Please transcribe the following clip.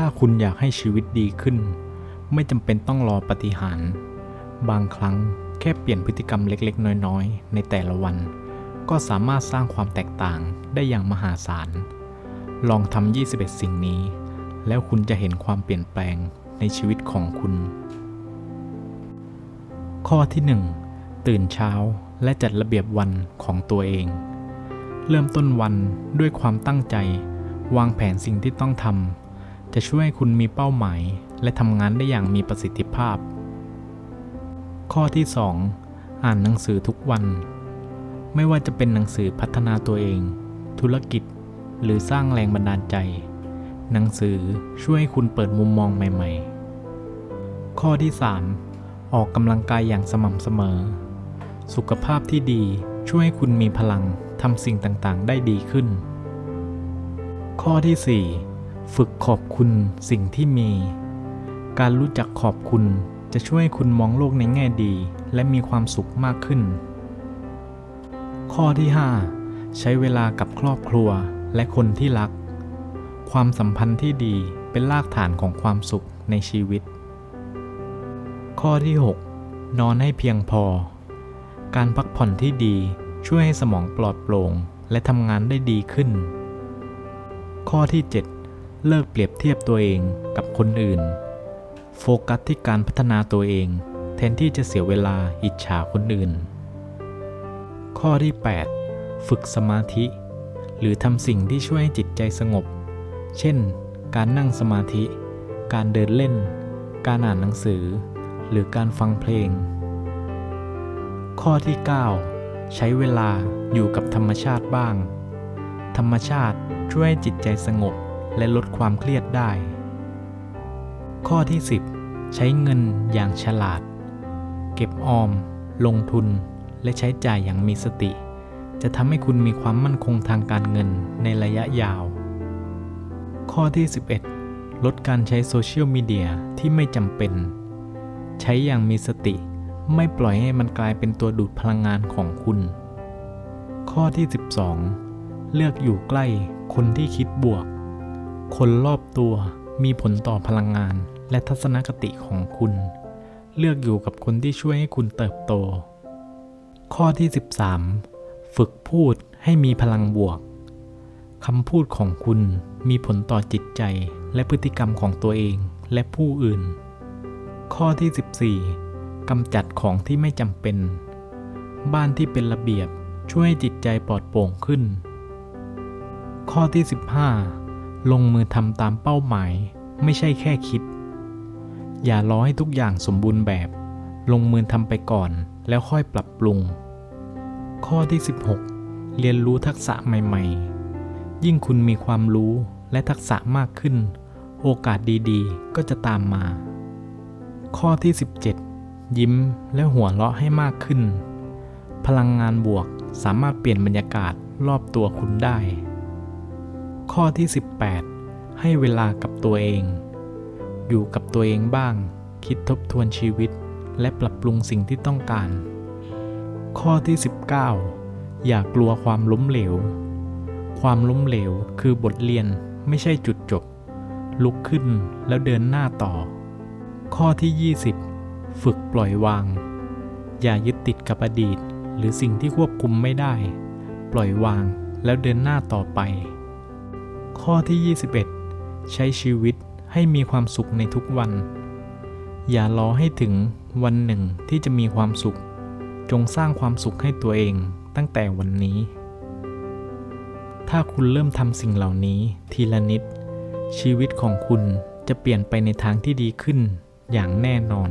ถ้าคุณอยากให้ชีวิตดีขึ้น ไม่จำเป็นต้องรอปฏิหาร บางครั้งแค่เปลี่ยนพฤติกรรมเล็กๆ น้อยๆ ในแต่ละวัน ก็สามารถสร้างความแตกต่างได้อย่างมหาศาล ลองทำ 21 สิ่งนี้ แล้วคุณจะเห็นความเปลี่ยนแปลงในชีวิตของคุณ ข้อที่ 1 ตื่นเช้าและจัดระเบียบวันของตัวเอง เริ่มต้นวันด้วยความตั้งใจ วางแผนสิ่งที่ต้องทำ จะช่วยให้คุณมีเป้าหมาย และทำงานได้อย่างมีประสิทธิภาพ ข้อที่ 2 อ่านหนังสือทุกวัน ไม่ว่าจะเป็นหนังสือพัฒนาตัวเอง ธุรกิจ หรือสร้างแรงบันดาลใจ หนังสือช่วยให้คุณเปิดมุมมองใหม่ ๆ ข้อที่ 3 ออกกำลังกายอย่างสม่ำเสมอ สุขภาพที่ดีช่วยให้คุณมีพลังทำสิ่งต่างๆ ได้ดีขึ้น ข้อที่ 4 ฝึกขอบคุณสิ่งที่มี การรู้จักขอบคุณจะช่วยให้คุณมองโลกในแง่ดี และมีความสุขมากขึ้น ข้อที่ 5 ใช้เวลากับครอบครัวและคนที่รัก ความสัมพันธ์ที่ดีเป็นรากฐานของความสุขในชีวิต ข้อที่ 6 นอนให้เพียงพอ การพักผ่อนที่ดีช่วยให้สมองปลอดโปร่งและทำงานได้ดีขึ้น ข้อที่ 7 เลิกเปรียบเทียบตัวเองกับคนอื่น โฟกัสที่การพัฒนาตัวเอง แทนที่จะเสียเวลาอิจฉาคนอื่น ข้อที่ 8 ฝึกสมาธิ หรือทำสิ่งที่ช่วยให้จิตใจสงบ เช่น การนั่งสมาธิ การเดินเล่น การอ่านหนังสือ หรือการฟังเพลง ข้อที่ 9 ใช้เวลาอยู่กับธรรมชาติบ้าง ธรรมชาติช่วยให้จิตใจสงบ และลดความเครียดได้ ข้อที่ 10 ใช้เงินอย่างฉลาด เก็บออม ลงทุน และใช้จ่ายอย่างมีสติ จะทำให้คุณมีความมั่นคงทางการเงินในระยะยาว ข้อที่ 11 ลดการใช้โซเชียลมีเดียที่ไม่จำเป็น ใช้อย่างมีสติ ไม่ปล่อยให้มันกลายเป็นตัวดูดพลังงานของคุณ ข้อที่ 12 เลือกอยู่ใกล้คนที่คิดบวก คนรอบตัวมีผลต่อพลังงานและทัศนคติของคุณ เลือกอยู่กับคนที่ช่วยให้คุณเติบโต ข้อที่ 13 ฝึกพูดให้มีพลังบวกคำพูดของคุณมีผลต่อจิตใจและพฤติกรรมของตัวเองและผู้อื่น ข้อที่ 14กำจัดของที่ไม่จำเป็น บ้านที่เป็นระเบียบช่วยให้จิตใจปลอดโปร่งขึ้น ข้อที่ 15 ลงมือทำตามเป้าหมาย ไม่ใช่แค่คิด อย่ารอให้ทุกอย่างสมบูรณ์แบบ ลงมือทำไปก่อน แล้วค่อยปรับปรุง ข้อที่ 16 เรียนรู้ทักษะใหม่ ๆ ยิ่งคุณมีความรู้และทักษะมากขึ้น โอกาสดีๆ ก็จะตามมา ข้อที่ 17 ยิ้มและหัวเราะให้มากขึ้น พลังงานบวกสามารถเปลี่ยนบรรยากาศรอบตัวคุณได้ ข้อที่ 18 ให้เวลากับตัวเอง อยู่กับตัวเองบ้าง คิดทบทวนชีวิต และปรับปรุงสิ่งที่ต้องการ ข้อที่ 19 อย่ากลัวความล้มเหลว ความล้มเหลวคือบทเรียนไม่ใช่จุดจบ ลุกขึ้นแล้วเดินหน้าต่อ ข้อที่ 20 ฝึกปล่อยวาง อย่ายึดติดกับอดีต หรือสิ่งที่ควบคุมไม่ได้ ปล่อยวางแล้วเดินหน้าต่อไป ข้อที่ 21 ใช้ชีวิตให้มีความสุขในทุกวัน อย่ารอให้ถึงวันหนึ่งที่จะมีความสุข จงสร้างความสุขให้ตัวเองตั้งแต่วันนี้ ถ้าคุณเริ่มทำสิ่งเหล่านี้ทีละนิด ชีวิตของคุณจะเปลี่ยนไปในทางที่ดีขึ้นอย่างแน่นอน